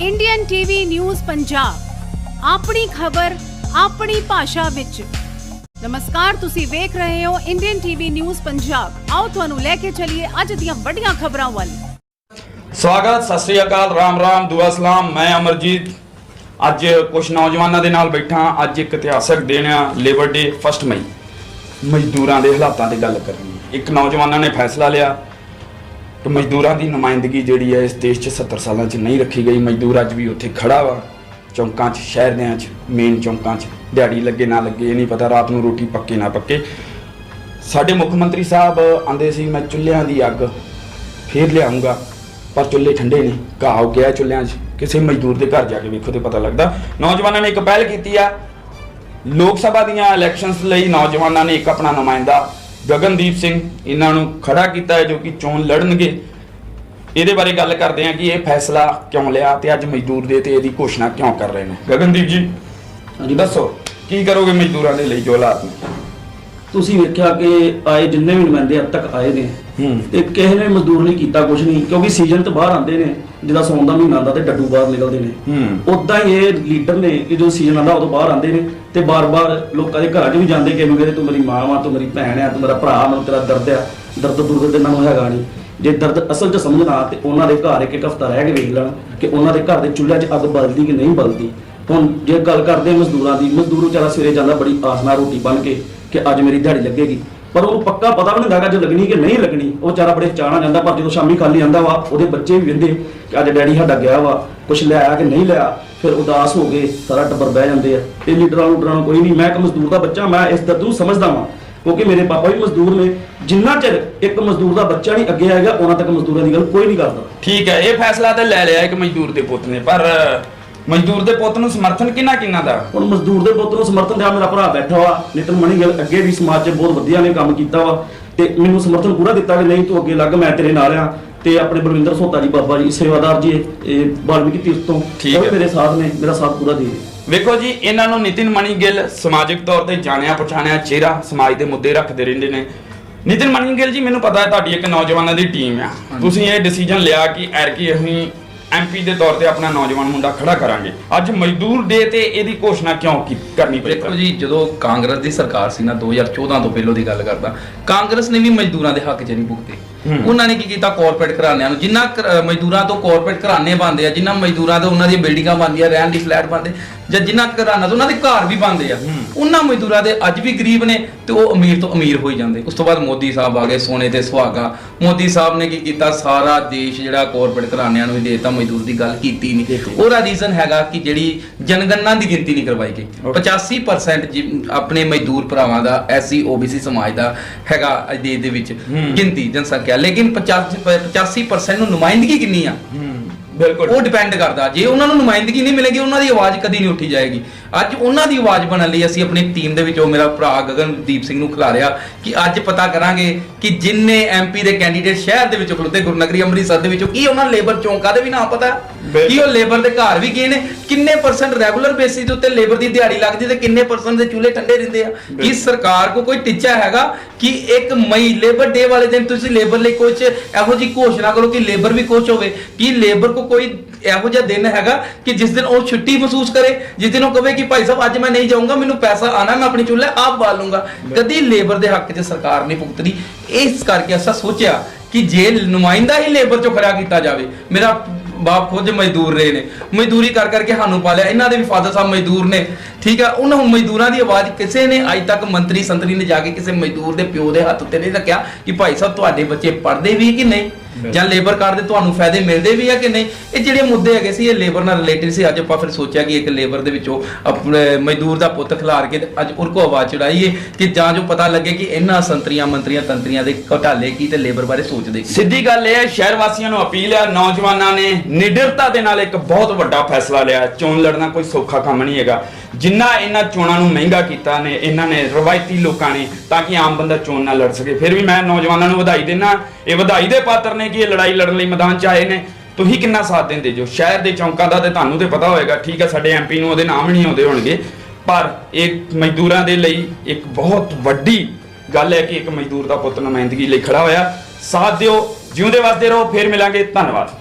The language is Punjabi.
ਇੰਡੀਅਨ ਟੀਵੀ ਨਿਊਜ਼ ਪੰਜਾਬ ਆਪਣੀ ਖਬਰ, ਆਪਣੀ ਭਾਸ਼ਾ ਵਿੱਚ। ਨਮਸਕਾਰ, ਤੁਸੀਂ ਵੇਖ ਰਹੇ ਹੋ ਇੰਡੀਅਨ ਟੀਵੀ ਨਿਊਜ਼ ਪੰਜਾਬ ਆਓ ਤੁਹਾਨੂੰ ਲੈ ਕੇ ਚੱਲੀਏ ਅੱਜ ਦੀਆਂ ਵੱਡੀਆਂ ਖਬਰਾਂ ਵੱਲ। ਸਵਾਗਤ, ਸਤਿ ਸ੍ਰੀ ਅਕਾਲ, ਰਾਮ ਰਾਮ, ਦੁਆ ਸਲਾਮ। ਮੈਂ ਅਮਰਜੀਤ। ਅੱਜ ਕੁਝ ਨੌਜਵਾਨਾਂ ਦੇ ਨਾਲ ਬੈਠਾ। ਅੱਜ ਇੱਕ ਇਤਿਹਾਸਕ ਦਿਨ ਆ ਲੇਬਰ ਡੇ 1 ਮਈ। ਮਜ਼ਦੂਰਾਂ ਦੇ ਹਾਲਾਤਾਂ ਦੀ ਗੱਲ ਕਰਨੀ। ਇੱਕ ਨੌਜਵਾਨਾਂ ਨੇ ਫੈਸਲਾ ਲਿਆ। ਕਿ ਮਜ਼ਦੂਰਾਂ ਦੀ ਨੁਮਾਇੰਦਗੀ ਜਿਹੜੀ ਹੈ ਇਸ ਦੇਸ਼ 'ਚ 70 ਸਾਲਾਂ 'ਚ ਨਹੀਂ ਰੱਖੀ ਗਈ। ਮਜ਼ਦੂਰ ਅੱਜ ਵੀ ਉੱਥੇ ਖੜਾ ਵਾ, ਚੌਂਕਾਂ 'ਚ, ਸ਼ਹਿਰਦਿਆਂ 'ਚ ਮੇਨ ਚੌਂਕਾਂ 'ਚ। ਦਿਹਾੜੀ ਲੱਗੇ ਨਾ ਲੱਗੇ, ਇਹ ਨਹੀਂ ਪਤਾ ਰਾਤ ਨੂੰ ਰੋਟੀ ਪੱਕੇ ਨਾ ਪੱਕੇ। ਸਾਡੇ ਮੁੱਖ ਮੰਤਰੀ ਸਾਹਿਬ ਆਂਦੇ ਸੀ, ਮੈਂ ਚੁੱਲ੍ਹਿਆਂ ਦੀ ਅੱਗ ਫੇਰ ਲਿਆਉਂਗਾ ਪਰ ਚੁੱਲ੍ਹੇ ਠੰਡੇ ਨੇ, ਘਾਹ ਹੋ ਗਿਆ ਚੁੱਲ੍ਹਿਆਂ 'ਚ। ਕਿਸੇ ਮਜ਼ਦੂਰ ਦੇ ਘਰ ਜਾ ਕੇ ਵੇਖੋ ਤੇ ਪਤਾ ਲੱਗਦਾ। ਨੌਜਵਾਨਾਂ ਨੇ ਇੱਕ ਪਹਿਲ ਕੀਤੀ ਆ। ਲੋਕ ਸਭਾ ਦੀਆਂ ਇਲੈਕਸ਼ਨਸ ਲਈ ਨੌਜਵਾਨਾਂ ਨੇ ਇੱਕ ਆਪਣਾ ਨੁਮਾਇੰਦਾ ਗਗਨਦੀਪ ਸਿੰਘ ਇਹਨਾਂ ਨੂੰ ਖੜਾ ਕੀਤਾ ਹੈ ਜੋ ਕਿ ਚੋਣ ਲੜਨਗੇ। ਇਹਦੇ ਬਾਰੇ ਗੱਲ ਕਰਦੇ ਹਾਂ ਕਿ ਇਹ ਫੈਸਲਾ ਕਿਉਂ ਲਿਆ ਤੇ ਅੱਜ ਮਜ਼ਦੂਰ ਦੇ ਤੇ ਇਹਦੀ ਘੋਸ਼ਣਾ ਕਿਉਂ ਕਰ ਰਹੇ ਨੇ। ਗਗਨਦੀਪ ਜੀ ਹਾਂਜੀ। ਦੱਸੋ ਕੀ ਕਰੋਗੇ ਮਜ਼ਦੂਰਾਂ ਦੇ ਲਈ ਜੋ ਹਾਲਾਤ ਨੇ? ਤੁਸੀਂ ਵੇਖਿਆ ਕਿ ਆਏ ਜਿੰਨੇ ਵੀ ਨੁਮਾਇੰਦੇ ਅੱਜ ਤੱਕ ਆਏ ਨੇ ਤੇ ਕਿਸੇ ਨੇ ਮਜ਼ਦੂਰ ਲਈ ਕੀਤਾ ਕੁਝ ਨਹੀਂ ਕਿਉਂਕਿ ਸੀਜ਼ਨ ਤੋਂ ਬਾਹਰ ਆਉਂਦੇ ਨੇ। ਜਿਹਦਾ ਸੌਣ ਦਾ ਮਹੀਨਾ ਆਉਂਦਾ ਤੇ ਡੱਡੂ ਬਾਹਰ ਨਿਕਲਦੇ ਨੇ। ਹੂੰ। ਉਦਾਂ ਹੀ ਇਹ ਲੀਡਰ ਨੇ ਕਿ ਜਦੋਂ ਸੀਜ਼ਨ ਆਉਂਦਾ ਉਦੋਂ ਬਾਹਰ ਆਉਂਦੇ ਨੇ ਤੇ ਬਾਰ-ਬਾਰ ਲੋਕਾਂ ਦੇ ਘਰਾਂ 'ਚ ਵੀ ਜਾਂਦੇ ਕਿ ਕਹਿੰਦੇ ਤੂੰ ਮੇਰੀ ਮਾਂ ਵਾ ਤੂੰ ਮੇਰੀ ਭੈਣ ਆ ਤੂੰ ਮੇਰਾ ਭਰਾ ਮੈਨੂੰ ਤੇਰਾ ਦਰਦ ਆ। ਦਰਦ ਦੁਰਦ ਤੇ ਇਹਨਾਂ ਨੂੰ ਹੈਗਾ ਨਹੀਂ। ਜੇ ਦਰਦ ਅਸਲ 'ਚ ਸਮਝਣਾ ਤੇ ਉਹਨਾਂ ਦੇ ਘਰ ਇੱਕ ਇੱਕ ਹਫ਼ਤਾ ਰਹਿ ਕੇ ਵੇਖ ਲੈਣ ਕਿ ਉਹਨਾਂ ਦੇ ਘਰ ਦੇ ਚੁੱਲ੍ਹੇ 'ਚ ਅੱਗ ਬਲਦੀ ਕਿ ਨਹੀਂ ਬਲਦੀ। ਹੁਣ ਜੇ ਗੱਲ ਕਰਦੇ ਹਾਂ ਮਜ਼ਦੂਰਾਂ ਦੀ ਮਜ਼ਦੂਰ ਵਿਚਾਰਾ ਸਵੇਰੇ ਜਾਂਦਾ ਬੜੀ ਆਸ ਨਾਲ ਰੋਟੀ ਬਣ ਕੇ ਕਿ ਅੱਜ ਮੇਰੀ ਦਿਹਾੜੀ ਲੱਗੇਗੀ। ਪਰ ਉਹਨੂੰ ਪੱਕਾ ਪਤਾ ਵੀ ਨਹੀਂ ਲੱਗਾ ਜੇ ਲੱਗਣੀ ਕਿ ਨਹੀਂ ਲੱਗਣੀ। ਉਹ ਵਿਚਾਰਾ ਬੜੇ ਚਾਹਣਾ ਜਾਂਦਾ, ਪਰ ਜਦੋਂ ਸ਼ਾਮੀ ਖਾਲੀ ਆਂਦਾ ਵਾ, ਉਹਦੇ ਬੱਚੇ ਵੀ ਵਿੰਦੇ ਕਿ ਅੱਜ ਡੈਡੀ ਸਾਡਾ ਗਿਆ ਵਾ ਕੁਝ ਲਿਆਇਆ ਕਿ ਨਹੀਂ ਲਿਆ, ਫਿਰ ਉਦਾਸ ਹੋ ਗਏ ਸਾਰਾ ਟੱਬਰ ਬਹਿ ਜਾਂਦੇ ਆ। ਇਹ ਲੀਡਰਾਂ ਲੂਡਰਾਂ ਨੂੰ ਕੋਈ ਨਹੀਂ, ਮੈਂ ਇੱਕ ਮਜ਼ਦੂਰ ਦਾ ਬੱਚਾ, ਮੈਂ ਇਸ ਦਰਦ ਨੂੰ ਸਮਝਦਾ ਵਾਂ, ਕਿਉਂਕਿ ਮੇਰੇ ਪਾਪਾ ਵੀ ਮਜ਼ਦੂਰ ਨੇ। ਜਿੰਨਾ ਚਿਰ ਇੱਕ ਮਜ਼ਦੂਰ ਦਾ ਬੱਚਾ ਨਹੀਂ ਅੱਗੇ ਆਏਗਾ, ਉਹਨਾਂ ਤੱਕ ਮਜ਼ਦੂਰਾਂ ਦੀ ਗੱਲ ਕੋਈ ਨਹੀਂ ਕਰਦਾ। ਠੀਕ ਹੈ, ਇਹ ਫੈਸਲਾ ਤਾਂ ਲੈ ਲਿਆ ਇੱਕ ਮਜ਼ਦੂਰ ਦੇ ਪੁੱਤ ਨੇ, ਪਰ ਮਜ਼ਦੂਰ ਦੇ ਪੁੱਤ ਨੂੰ ਸਮਰਥਨ ਕਿੰਨਾ ਕਿੰਨਾ ਦਾ? ਹੁਣ ਮਜ਼ਦੂਰ ਦੇ ਪੁੱਤ ਨੂੰ ਸਮਰਥਨ ਦਿਆ ਮੇਰਾ ਭਰਾ ਬੈਠਾ ਵਾ ਨਿਤਨ ਮਣੀਗਲ ਅੱਗੇ ਵੀ ਸਮਾਜ 'ਚ ਬਹੁਤ ਵਧੀਆ ਨੇ ਕੰਮ ਕੀਤਾ ਵਾ। ਤੇ ਮੈਨੂੰ ਸਮਰਥਨ ਪੂਰਾ ਦਿੱਤਾ ਕਿ ਨਹੀਂ ਤੂੰ ਅੱਗੇ ਲੱਗ ਮੈਂ ਤੇਰੇ ਨਾਲ ਆ। ਤੇ ਆਪਣੇ ਬਲਵਿੰਦਰ ਸੋਤਾ ਜੀ ਬਾਬਾ ਜੀ ਸੇਵਾਦਾਰ ਜੀ ਇਹ ਬਾਲਮੀਕੀ ਤੀਰਥ ਤੋਂ। ਠੀਕ ਉਹ ਹੈ। ਮੇਰੇ ਸਾਥ ਨੇ ਮੇਰਾ ਸਾਥ ਪੂਰਾ ਦੇ। ਵੇਖੋ ਜੀ ਇਹਨਾਂ ਨੂੰ ਨਿਤਿਨ ਮਣੀ ਗਿੱਲ ਸਮਾਜਿਕ ਤੌਰ ਤੇ ਜਾਣਿਆ ਪਛਾਣਿਆ ਚਿਹਰਾ ਸਮਾਜ ਦੇ ਮੁੱਦੇ ਰੱਖਦੇ ਰਹਿੰਦੇ ਨੇ। ਨਿਤਿਨ ਮਣੀ ਗਿੱਲ ਜੀ ਮੈਨੂੰ ਪਤਾ ਹੈ ਤੁਹਾਡੀ ਇੱਕ ਨੌਜਵਾਨਾਂ ਦੀ ਟੀਮ ਆ। ਤੁਸੀਂ ਇਹ ਡਿਸੀਜਨ ਲਿਆ ਕਿ ਐਰਕੀ ਅਸੀਂ ਐਮਪੀ ਦੇ ਤੌਰ ਤੇ ਆਪਣਾ ਨੌਜਵਾਨ ਮੁੰਡਾ ਖੜਾ ਕਰਾਂਗੇ। ਅੱਜ ਮਜ਼ਦੂਰ ਡੇ ਤੇ ਇਹਦੀ ਘੋਸ਼ਣਾ ਕਿਉਂ ਕੀ ਕਰਨੀ ਪਈ? ਦੇਖੋ ਜੀ, ਜਦੋਂ ਕਾਂਗਰਸ ਦੀ ਸਰਕਾਰ ਸੀ ਨਾ 2014 ਤੋਂ ਪਹਿਲੋਂ ਦੀ ਗੱਲ ਕਰਦਾ, ਕਾਂਗਰਸ ਨੇ ਵੀ ਮਜ਼ਦੂਰਾਂ ਦੇ ਹੱਕ 'ਚ ਨਹੀਂ ਭੁਗਤੇ। ਉਹਨਾਂ ਨੇ ਕੀ ਕੀਤਾ? ਕਾਰਪੋਰੇਟ ਘਰਾਣਿਆਂ ਨੂੰ। ਜਿੰਨਾ ਮਜ਼ਦੂਰਾਂ ਤੋਂ ਕਾਰਪੋਰੇਟ ਘਰਾਣੇ ਬਣਦੇ ਆ ਜਿੰਨਾ ਮਜ਼ਦੂਰਾਂ ਤੋਂ ਉਹਨਾਂ ਦੀਆਂ ਬਿਲਡਿੰਗਾਂ ਬਣਦੀਆਂ ਰਹਿਣ ਦੀ ਫਲੈਟ ਬਣਦੇ ਜਾਂ ਜਿੰਨਾ ਘਰਾਣਾ ਤੋਂ ਉਹਨਾਂ ਦੇ ਘਰ ਵੀ ਬਣਦੇ ਆ ਉਹਨਾਂ ਮਜ਼ਦੂਰਾਂ ਦੇ ਅੱਜ ਵੀ ਗਰੀਬ ਨੇ ਤੇ ਉਹ ਅਮੀਰ ਤੋਂ ਅਮੀਰ ਹੋਈ ਜਾਂਦੇ। ਉਸ ਤੋਂ ਬਾਅਦ ਮੋਦੀ ਸਾਹਿਬ ਆ ਗਏ ਸੋਨੇ ਤੇ ਸੁਹਾਗਾ। ਮੋਦੀ ਸਾਹਿਬ ਨੇ ਕੀ ਕੀਤਾ? ਸਾਰਾ ਦੇਸ਼ ਜਿਹੜਾ ਕਾਰਪੋਰੇਟ ਘਰਾਣਿਆਂ ਨੂੰ ਹੀ ਦੇਤਾ ਮਜ਼ਦੂਰ ਦੀ ਗੱਲ ਕੀਤੀ ਨਹੀਂ। ਉਹਦਾ ਰੀਜ਼ਨ ਹੈਗਾ ਕਿ ਜਿਹੜੀ ਜਨਗਣਨਾ ਦੀ ਗਿਣਤੀ ਨਹੀਂ ਕਰਵਾਈ ਗਈ। Okay. 85% ਜਿ- ਆਪਣੇ ਮਜ਼ਦੂਰ ਭਰਾਵਾਂ ਦਾ ਐਸਸੀ ਓਬੀਸੀ ਸਮਾਜ ਦਾ ਹੈਗਾ ਅੱਜ ਦੇ ਵਿੱਚ। ਗਿਣਤੀ ਜਨਸੰਖਿਆ ਲੇਕਿਨ 85 85% ਨੂੰ ਨੁਮਾਇੰਦਗੀ ਕਿੰਨੀ ਆ? ਬਿਲਕੁਲ। ਉਹ ਡਿਪੈਂਡ ਕਰਦਾ। ਜੇ ਉਹਨਾਂ ਨੂੰ ਨੁਮਾਇੰਦਗੀ ਨਹੀਂ ਮਿਲੇਗੀ ਉਹਨਾਂ ਦੀ ਆਵਾਜ਼ ਕਦੀ ਨਹੀਂ ਉੱਠੀ ਜਾਏਗੀ। ਅੱਜ ਉਹਨਾਂ ਦੀ ਆਵਾਜ਼ ਬਣਨ ਲਈ ਅਸੀਂ ਆਪਣੀ ਟੀਮ ਦੇ ਵਿੱਚ ਉਹ ਮੇਰਾ ਭਰਾ ਗਗਨਦੀਪ ਸਿੰਘ ਨੂੰ ਖਿਲਾਰਿਆ ਕਿ ਅੱਜ ਪਤਾ ਕਰਾਂਗੇ ਕਿ ਜਿੰਨੇ ਐਮਪੀ ਦੇ ਕੈਂਡੀਡੇਟ ਸ਼ਹਿਰ ਦੇ ਵਿੱਚ ਖਲੋਤੇ ਗੁਰਨਗਰੀ ਅੰਮ੍ਰਿਤਸਰ ਦੇ ਵਿੱਚੋਂ ਕੀ ਉਹਨਾਂ ਲੇਬਰ ਚੌਂਕਾਂ ਦੇ ਵੀ ਨਾ ਪਤਾ। ਕੀ ਉਹ ਲੇਬਰ ਦੇ ਘਰ ਵੀ ਗਏ ਨੇ? ਕਿੰਨੇ ਪਰਸੈਂਟ ਰੈਗੂਲਰ ਬੇਸਿਸ ਦੇ ਉੱਤੇ ਲੇਬਰ ਦੀ ਦਿਹਾੜੀ ਲੱਗਦੀ ਤੇ ਕਿੰਨੇ ਪਰਸੈਂਟ ਦੇ ਚੁੱਲ੍ਹੇ ਠੰਡੇ ਰਹਿੰਦੇ ਆ? ਕੀ ਸਰਕਾਰ ਕੋ ਕੋਈ ਟੀਚਾ ਹੈਗਾ ਕਿ ਇੱਕ ਮਈ ਲੇਬਰ ਡੇ ਵਾਲੇ ਦਿਨ ਤੁਸੀਂ ਲੇਬਰ ਲਈ ਕੁਝ ਇਹੋ ਜੀ ਘੋਸ਼ਣਾ ਕਰੋ ਕਿ ਲੇਬਰ ਵੀ ਕੁਝ ਹੋਵੇ? ਕੀ ਲੇਬਰ ਕੋ ਕੋਈ ਇਹੋ ਜਿਹਾ ਦਿਨ ਹੈਗਾ ਕਿ ਜਿਸ ਦਿਨ ਉਹ ਛੁੱਟੀ ਮਹਿਸੂਸ ਕਰੇ? ਜਿਸ ਦਿਨ ਉਹ ਕਵੇ ਕਿ ਭਾਈ ਸਾਹਿਬ ਅੱਜ ਮੈਂ ਨਹੀਂ ਜਾਊਂਗਾ ਮੈਨੂੰ ਪੈਸਾ ਆਣਾ ਮੈਂ ਆਪਣੀ ਚੁੱਲ੍ਹੇ ਆਪ ਬਾਲ ਲੂੰਗਾ। ਕਦੀ ਲੇਬਰ ਦੇ ਹੱਕ 'ਚ ਸਰਕਾਰ ਨਹੀਂ ਭੁਗਤਦੀ। ਇਸ ਕਰਕੇ ਅਸਾਂ ਸੋਚਿਆ ਕਿ ਜੇ ਨੁਮਾਇੰਦਾ ਹੀ ਲੇਬਰ 'ਚੋਂ ਖੜਾ ਕੀਤਾ ਜਾਵੇ ਮੇਰਾ ਬਾਪ ਖੁਦ ਮਜ਼ਦੂਰ ਰਹੇ ਨੇ। ਮਜ਼ਦੂਰੀ ਕਰ ਕਰਕੇ ਸਾਨੂੰ ਪਾਲਿਆ। ਇਹਨਾਂ ਦੇ ਵੀ ਫਾਦਰ ਸਾਹਿਬ ਮਜ਼ਦੂਰ ਨੇ। ਠੀਕ ਆ? ਉਹਨਾਂ ਮਜ਼ਦੂਰਾਂ ਦੀ ਆਵਾਜ਼ ਕਿਸੇ ਨੇ ਅੱਜ ਤੱਕ ਮੰਤਰੀ ਸੰਤਰੀ ਨੇ ਜਾ ਕੇ ਕਿਸੇ ਮਜ਼ਦੂਰ ਦੇ ਪਿਓ ਦੇ ਹੱਥ ਉੱਤੇ ਨਹੀਂ ਰੱਖਿਆ ਕਿ ਭਾਈ ਸਾਹਿਬ ਤੁਹਾਡੇ ਬੱਚੇ ਪੜ੍ਹਦੇ ਵੀ ਕਿ ਨਹੀਂ? ਜਾਂ ਲੇਬਰ ਕਾਰਡ ਦੇ ਤੁਹਾਨੂੰ ਫਾਇਦੇ ਮਿਲਦੇ ਵੀ ਆ ਕਿ ਨਹੀਂ? ਇਹ ਜਿਹੜੇ ਮੁੱਦੇ ਹੈਗੇ ਸੀ ਇਹ ਲੇਬਰ ਨਾਲ ਰਿਲੇਟਡ ਸੀ। ਅੱਜ ਆਪਾਂ ਫਿਰ ਸੋਚਿਆ ਕਿ ਇੱਕ ਲੇਬਰ ਦੇ ਵਿੱਚੋਂ ਆਪਣੇ ਮਜ਼ਦੂਰ ਦਾ ਪੁੱਤ ਖਿਲਾਰ ਕੇ ਅੱਜ ਉਹ ਕੋ ਆਵਾਜ਼ ਚੜਾਈਏ ਕਿ ਜਾਂ ਜੋ ਪਤਾ ਲੱਗੇ ਕਿ ਇਹਨਾਂ ਸੰਤਰੀਆਂ ਮੰਤਰੀਆਂ ਤੰਤਰੀਆਂ ਦੇ ਘਟਾਲੇ ਕੀ ਤੇ ਲੇਬਰ ਬਾਰੇ ਸੋਚਦੇ ਕੀ? ਸਿੱਧੀ ਗੱਲ ਇਹ ਹੈ ਸ਼ਹਿਰ ਵਾਸੀਆਂ ਨੂੰ ਅਪੀਲ ਹੈ ਨੌਜਵਾਨਾਂ ਨੇ ਨਿਡਰਤਾ ਦੇ ਨਾਲ ਇੱਕ ਬਹੁਤ ਵੱਡਾ ਫੈਸਲਾ ਲਿਆ। ਚੋਣ ਲੜਨਾ ਕੋਈ ਸੌਖਾ ਕੰਮ ਨਹੀਂ ਹੈਗਾ। ਜਿੰਨਾ ਇਹਨਾਂ ਚੋਣਾਂ ਨੂੰ ਮਹਿੰਗਾ ਕੀਤਾ ਨੇ, ਇਹਨਾਂ ਨੇ ਰਵਾਇਤੀ ਲੋਕਾਂ ਨੇ, ਤਾਂ ਕਿ ਆਮ ਬੰਦਾ ਚੋਣ ਨਾ ਲੜ ਸਕੇ। ਫਿਰ ਵੀ ਮੈਂ ਨੌਜਵਾਨਾਂ ਨੂੰ ਵਧਾਈ ਦੇਣਾ ਇਹ ਵਧਾਈ ਦੇ ਪਾਤਰ ਨੇ ਕਿ ਇਹ ਲੜਾਈ ਲੜਨ ਲਈ ਮੈਦਾਨ 'ਚ ਆਏ ਨੇ। ਤੁਸੀਂ ਕਿੰਨਾ ਸਾਥ ਦਿੰਦੇ ਜੋ? ਸ਼ਹਿਰ ਦੇ ਚੌਂਕਾਂ ਦਾ ਤੇ ਤੁਹਾਨੂੰ ਤੇ ਪਤਾ ਹੋਏਗਾ, ਠੀਕ ਹੈ ਸਾਡੇ ਐਮਪੀ ਨੂੰ ਉਹਦੇ ਨਾਮ ਨਹੀਂ ਆਉਂਦੇ ਹੋਣਗੇ। ਪਰ ਇਹ ਮਜ਼ਦੂਰਾਂ ਦੇ ਲਈ ਇੱਕ ਬਹੁਤ ਵੱਡੀ ਗੱਲ ਹੈ ਕਿ ਇੱਕ ਮਜ਼ਦੂਰ ਦਾ ਪੁੱਤ ਨੁਮਾਇੰਦਗੀ ਲਈ ਖੜਾ ਹੋਇਆ। ਸਾਥ ਦਿਓ, ਜਿਉਂਦੇ ਵਸਦੇ ਰਹੋ, ਫੇਰ ਮਿਲਾਂਗੇ। ਧੰਨਵਾਦ।